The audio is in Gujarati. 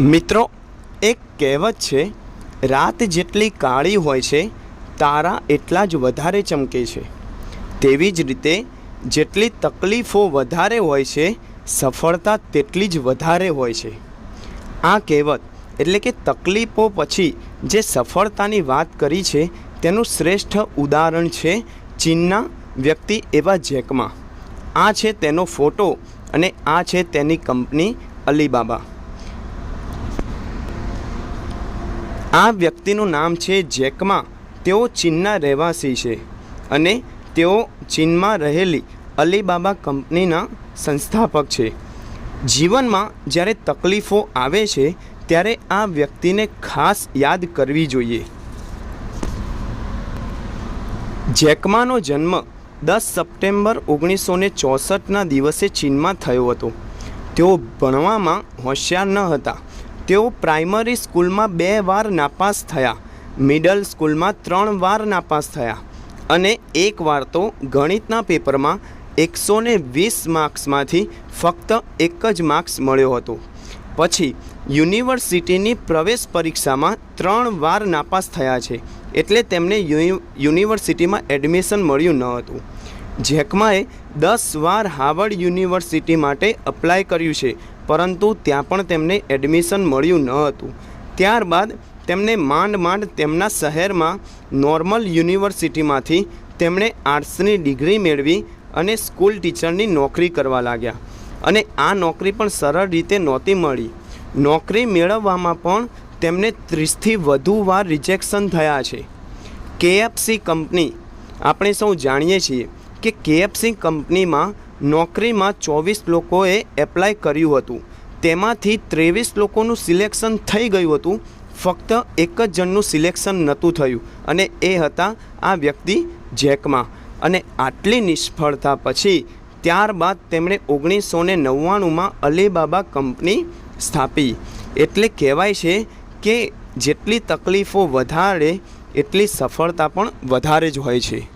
મિત્રો, એક કહેવત છે, રાત જેટલી કાળી હોય છે, તારા એટલા જ વધારે ચમકે છે. તેવી જ રીતે, જેટલી તકલીફો વધારે હોય છે, સફળતા તેટલી જ વધારે હોય છે. આ કહેવત એટલે કે તકલીફો પછી જે સફળતાની વાત કરી છે, તેનું શ્રેષ્ઠ ઉદાહરણ છે ચીનના વ્યક્તિ એવા જેકમાં. આ છે તેનો ફોટો અને આ છે તેની કંપની અલીબાબા. આ વ્યક્તિનું નામ છે જેકમા. તેઓ ચીનના રહેવાસી છે અને તેઓ ચીનમાં રહેલી અલીબાબા કંપનીના સંસ્થાપક છે. જીવનમાં જ્યારે તકલીફો આવે છે, ત્યારે આ વ્યક્તિને ખાસ યાદ કરવી જોઈએ. જેકમાનો જન્મ દસ સપ્ટેમ્બર ઓગણીસો ને ચોસઠના દિવસે ચીનમાં થયો હતો. તેઓ ભણવામાં હોશિયાર ન હતા. તેઓ પ્રાઇમરી સ્કૂલમાં બે વાર નાપાસ થયા. મિડલ સ્કૂલમાં ત્રણ વાર નાપાસ થયા. અને એક વાર તો ગણિતના પેપરમાં એકસો ને વીસ માર્ક્સમાંથી ફક્ત એક જ માર્ક્સ મળ્યો હતો. પછી યુનિવર્સિટીની પ્રવેશ પરીક્ષામાં ત્રણ વાર નાપાસ થયા છે. એટલે તેમને યુનિવર્સિટીમાં એડમિશન મળ્યું ન હતું. જેકમાએ દસ વાર હાવર્ડ યુનિવર્સિટી માટે અપ્લાય કર્યું છે. પરંતુ ત્યાં પણ તેમને એડમિશન મળ્યું ન હતું. ત્યારબાદ તેમને માંડ માંડ તેમના શહેરમાં નોર્મલ યુનિવર્સિટીમાંથી તેમણે આર્ટ્સની ડિગ્રી મેળવી અને સ્કૂલ ટીચરની નોકરી કરવા લાગ્યા. અને આ નોકરી પણ સરળ રીતે નહોતી મળી. નોકરી મેળવવામાં પણ તેમને ત્રીસથી વધુ વાર રિજેક્શન થયા છે. કેએફસી કંપની, આપણે સૌ જાણીએ છીએ કે કેએફસી કંપનીમાં નોકરીમાં ચોવીસ લોકોએ એપ્લાય કર્યું હતું. તેમાંથી ત્રેવીસ લોકોનું સિલેક્શન થઈ ગયું હતું. ફક્ત એક જ જણનું સિલેક્શન નહોતું થયું અને એ હતા આ વ્યક્તિ જેકમાં. અને આટલી નિષ્ફળતા પછી ત્યારબાદ તેમણે ઓગણીસો ને નવ્વાણુંમાં અલીબાબા કંપની સ્થાપી. એટલે કહેવાય છે કે જેટલી તકલીફો વધારે, એટલી સફળતા પણ વધારે જ હોય છે.